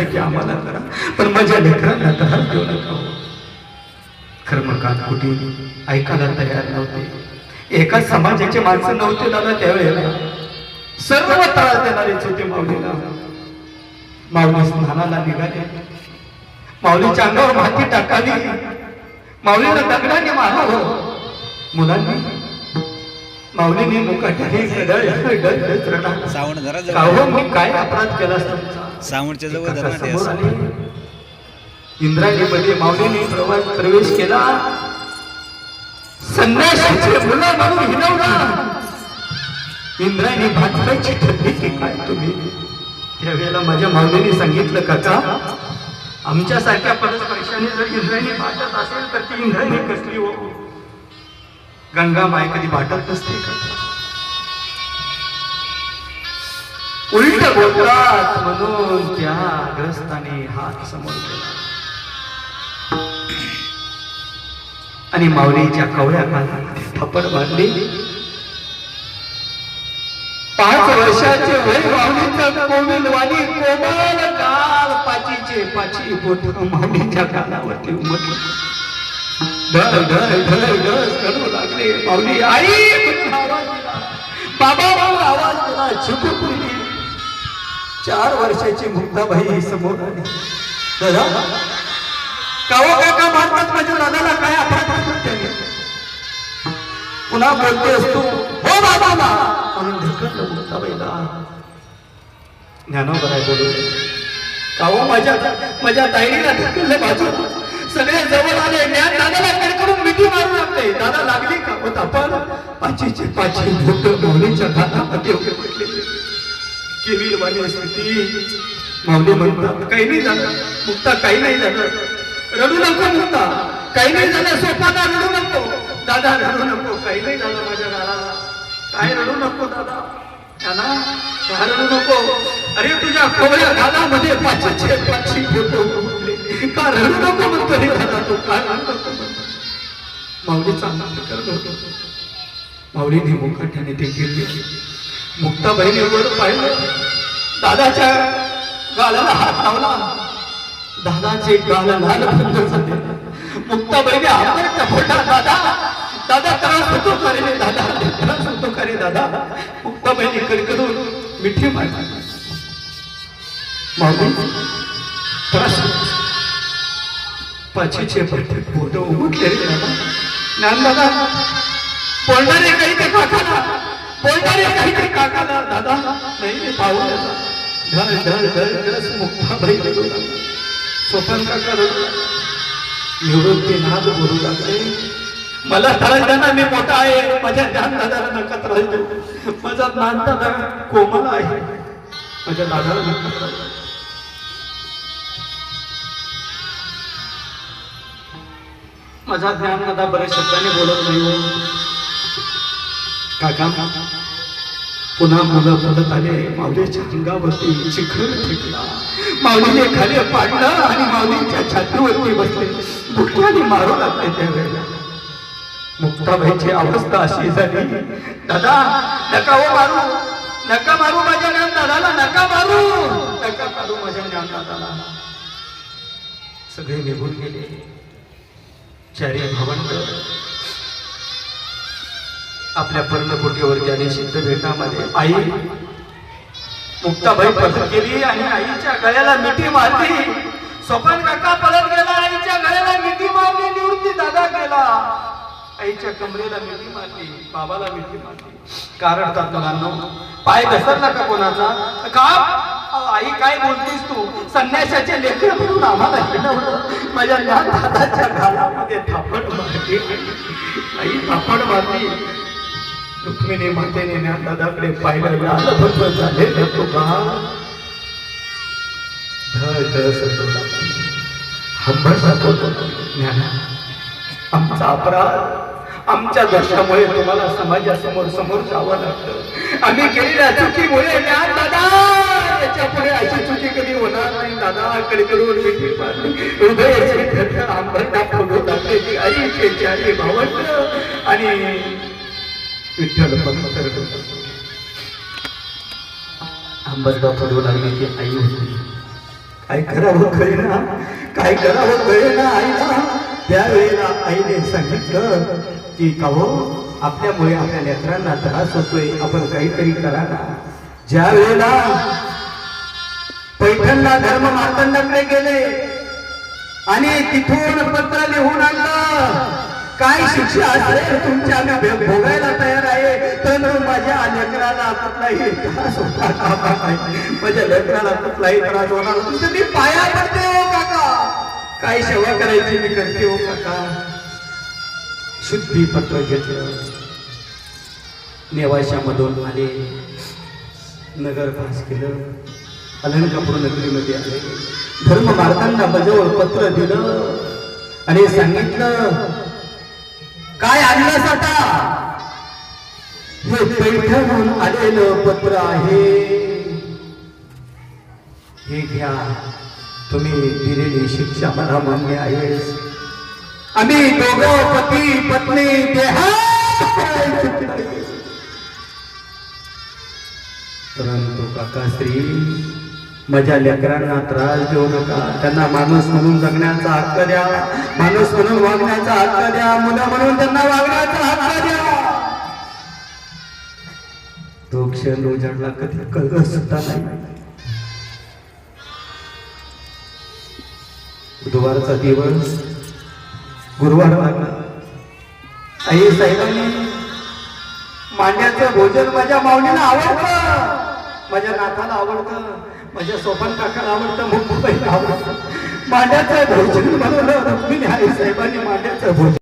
की आम्हाला करा. पण माझ्या लेकरांना देऊ नका कुठे? ऐकायला तयार नव्हते. एका समाजाचे माणसं नव्हते दादा त्यावेळेला. सर्व त्रास देणारेच होते माऊलीला. माऊली स्नानाला निघाले माऊलीच्या अंगावर माती टाकावी. माऊलीला दगडाने मारावं. मुलांनी माऊलीने मुकाट्याने सावण जरा काय अपराध केला तुमचा? सावणच्या जवळ एका धरा समोर आले इंद्रायणीमध्ये माऊलीने प्रवास प्रवेश केला. संन्यासाचे मुलं म्हणून हिनवला. इंद्रायणी भाटकायची ठरली की काय तुम्ही? त्यावेळेला माझ्या माऊलीने सांगितलं काका आमच्यासारख्या परस्परशाने जर इंद्रायणी भाटत असेल तर ती इंद्रायणी कसली हो? गंगा माय कधी भाटत नसते का उलट बोलतात. म्हणून त्या ग्रस्ताने हात समोर केला आणि माऊलीच्या कवळ्या कानामध्ये थप्पड मारली. पाच वर्षाचे वय माऊलीचा कोमिलवाणी कोमल काल पाचीचे पाची बोट माऊलीच्या कानावरती उमटलं. ढळ ढळ ढळ ढळ करू लागले माऊली. आई म्हणून आवाज दिला. बाबा म्हणून आवाज दिला झुकून चार वर्षाची मुक्ताबाई समोर आली. दादा काव काका म्हणतात माझ्या दादाला काय अपराध पुन्हा बोलते असतो हो बाबाला. म्हणून ढकललं मुक्ताबाईला ज्ञानोबराय बोलू काहो माझ्या माझ्या ताईला ढकललं बाजू सगळे जवळ आले ज्ञान दादाला कडकडून मिठी मारू लागते दादा लागली का? होत आपण पाचीचे पाची बोट माऊलीच्या हातामध्ये वाणी स्थिती माऊली म्हणतात. काही नाही झालं. मुक्ता काही नाही झालं. रडू नको मुक्ता. काही नाही झालं. सोपाना रडू नको. दादा रडू नको. काही नाही झालं माझ्या घराला काय रडू नको दादा? काय रडू नको? अरे तुझ्या खोबऱ्या गालामध्ये पाचीचे पाचशे फोटो का रडू नको म्हणतो रे दादा तू? काय रडू नको माऊलीचा करत. होतो माऊलीने मुखाट्याने ते गेले. मुक्ताबाईने वर पाहिलं दादाच्या गालाला हात लावला. दादाचे गाल लाल बंद झाले. मुक्ताबाईने आपण फोटा दादा. दादा त्रास होतो का रे दादा. त्रास होतो का रे मुक्ता मुक्ताबाईने कडकडून मिठी मारली. मागून त्रास पाचीचे पट्टे फोटो उमटले दादा. ज्ञान दादा बोलणारे काही ते काकाला काकाला दादा नाही रे पाहू धर धर धर मुक्ताबाई लागला. स्वपन काका रडू लागला. निवृत्ती नाद बोलू लागले. मला त्रास देणार मी मोठा आहे. माझ्या ज्ञान दादाला नका त्रास देऊ माझा ज्ञान दादा कोमल आहे. माझ्या दादाला नका त्रास माझा ज्ञान दादा बऱ्याच शब्दाने बोलत नाही. काका पुन्हा मुलं बोलत आले माऊलीच्या अंगावरती चिखल फेकला. माऊलीने खाली पाडलं आणि माऊलीच्या छातीवरती बसले. बुटल्याने मारू लागले त्यावेळेला. मुक्ताबाईची अवस्था अशी झाली. दादा नका हो मारू. नका मारू माझ्या ज्ञान दादाला नका मारू. नका मारू माझ्या ज्ञान दादाला सगळे निघून गेले. चारी भवंत आपल्या पर्णकोटीवरती आणि सिद्ध भेटामध्ये आई मुक्ताबाई पळत गेली आणि आईच्या गळ्याला मिठी मारली. सोपान काका पळत गेला आईच्या गळ्याला मिठी मारली निवृत्ती दादा गेला. आईच्या कमरेला मिठी मारली बाबाला मिठी मारली. कारण रडतात मुलांनो पाय घसरला का कोणाचा? का? आई काय बोलतीस तू? संन्यासाचे लेकर म्हणून आम्हाला माझ्या ज्ञान दादाच्या घालामध्ये थापड मारली. आई थापड मारली. रुक्मिणी मातेने ज्ञानदादाकडे पाहिलं झाले ज्ञाना. आमचा अपराध. आमच्या दोषामुळे तुम्हाला समाजासमोर समोर जावं लागतं. आम्ही केलेल्या चुकीमुळे ज्ञान दादा त्याच्या पुढे अशी चुकी कधी होणार नाही दादा. कडकडून मिठी मारली. हृदयाचे धडधड आंबरटा ती आई शेजारी भावंड. आणि विठ्ठल परमेश्वर आंबरटा लागली ती आई होती. काय करावं कळेना काय करावं कळेना आईला? त्यावेळेला आईने सांगितलं की का हो आपल्यामुळे आपल्या लेकरांना त्रास होतोय. आपण काहीतरी करा ना. ज्या वेळेला पैठणला धर्म मार्तंडाकडे गेले आणि तिथून पत्र लिहून आणलं काय शिक्षा असेल तुमच्या आम्ही भोगायला तयार आहे? तर माझ्या लेकराला कुठलाही त्रास माझ्या लेकराला कुठलाही त्रास होणार तुमचं मी पाया पडते हो काका. काय सेवा करायची मी करते हो काका. शुद्धी पत्र घेतलं. नेवाशामधून आले. नगर पास केलं. अलंकापूर नगरीमध्ये आले. धर्म मार्गांना बजावर पत्र दिलं. आणि सांगितलं काय आणलं आता हे पैठण आलेलं पत्र आहे. हे घ्या. तुम्ही दिलेली शिक्षा मला मान्य आहे आम्ही दोघं पती पत्नी देहा परंतु काकाश्री माझ्या लेकरांना त्रास देऊ नका. त्यांना माणूस म्हणून जगण्याचा हक्क द्या. माणूस म्हणून वागण्याचा हक्क द्या. मुलं म्हणून त्यांना वागण्याचा हक्क द्या. तो क्षण उजाडला कधी कळलं सुद्धा नाही. बुधवारचा दिवस गुरुवार लागला आई साहेबांनी मांड्याचं भोजन माझ्या माऊलीला आवडतं. माझ्या नाथाला आवडतं. माझ्या सोपान काकाला आवडतं मुंबईला आवडतं मांड्याचं भोजन म्हणून. रुक्मिणी आई साहेबांनी मांड्याचं भोजन.